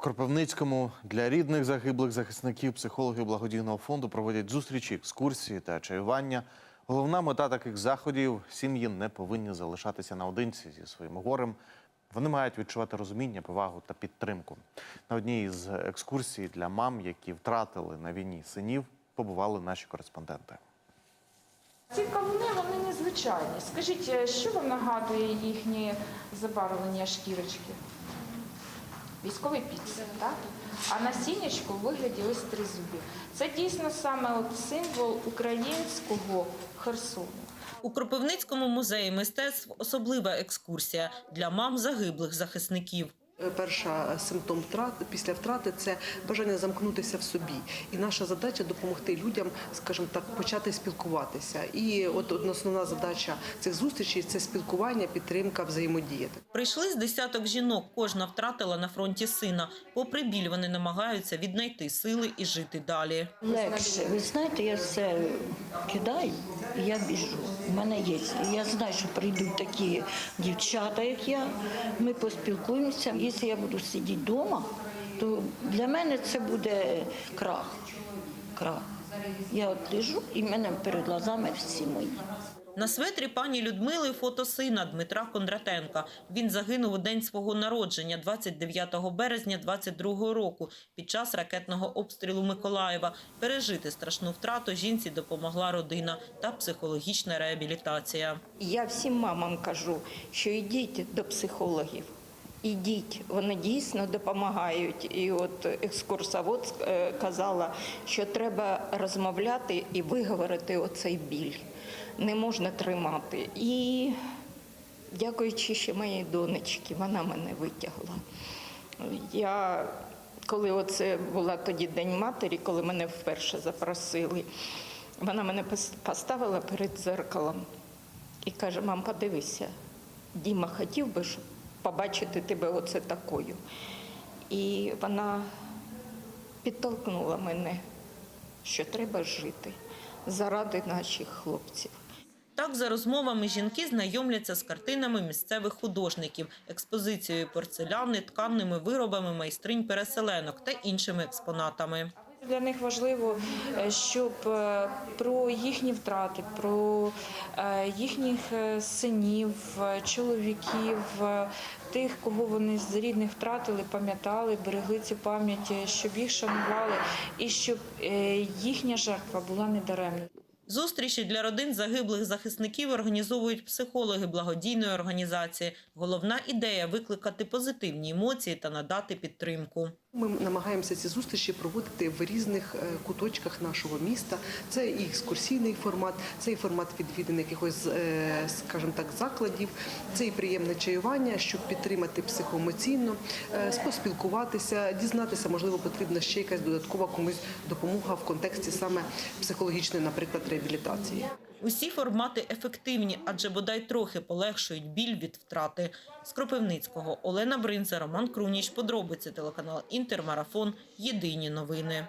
Кропивницькому для рідних загиблих захисників психологи благодійного фонду проводять зустрічі, екскурсії та чаювання. Головна мета таких заходів сім'ї не повинні залишатися наодинці зі своїм горем. Вони мають відчувати розуміння, повагу та підтримку. На одній із екскурсій для мам, які втратили на війні синів, побували наші кореспонденти. Ці кавуни вони незвичайні. Скажіть, е, що вам нагадує їхнє забарвлення шкірочки? Військовий підсик, так? А насіннячко у вигляді ось три тризубів. Це дійсно саме от символ українського Херсону. У Кропивницькому музеї мистецтв особлива екскурсія для мам загиблих захисників. Перша симптом втрати після втрати це бажання замкнутися в собі. І наша задача допомогти людям, скажімо так, почати спілкуватися. І от основна задача цих зустрічей це спілкування, підтримка, взаємодія. Прийшли з десяток жінок, кожна втратила на фронті сина. Попри біль, вони намагаються віднайти сили і жити далі. Легше. Ви знаєте, я все кидаю і я біжу. У мене є. Я знаю, що прийдуть такі дівчата, як я. Ми поспілкуємося. Якщо я буду сидіти вдома, то для мене це буде крах. Крах. Я от лежу і в мене перед глазами всі мої. На светрі пані Людмили фото сина Дмитра Кондратенка. Він загинув у день свого народження, 29 березня 22 року, під час ракетного обстрілу Миколаєва. Пережити страшну втрату жінці допомогла родина та психологічна реабілітація. Я всім мамам кажу, що йдіть до психологів. Ідіть, вони дійсно допомагають. І от екскурсовод е, казала, що треба розмовляти і виговорити оцей біль. Не можна тримати. І дякуючи ще моїй донечці, вона мене витягла. Я коли оце була тоді День матері, коли мене вперше запросили, вона мене поставила перед дзеркалом і каже: мам, подивися, Діма хотів би щоб побачити тебе оце такою. І вона підтолкнула мене, що треба жити заради наших хлопців. Так, за розмовами жінки знайомляться з картинами місцевих художників, експозицією порцеляни, тканними виробами майстринь-переселенок та іншими експонатами. Для них важливо, е, щоб е, про їхні втрати, про е, їхніх синів, чоловіків, тих, кого вони з рідних втратили, пам'ятали, берегли цю пам'ять, щоб їх шанували і щоб їхня жертва була недаремною. Зустрічі для родин загиблих захисників організовують психологи благодійної організації. Головна ідея викликати позитивні емоції та надати підтримку. Ми намагаємося ці зустрічі проводити в різних е, куточках нашого міста. Це і екскурсійний формат, це і формат відвідин якихось, е, скажімо так, закладів, це і приємне чаювання, щоб підтримати психоемоційно, е, поспілкуватися, дізнатися, можливо, потрібна ще якась додаткова комусь допомога в контексті саме психологічної, наприклад, реабілітації. Усі формати ефективні, адже бодай трохи полегшують біль від втрати. З Кропивницького Олена Бринца, Роман Круніч. Подробиці телеканал Інтермарафон. Єдині новини.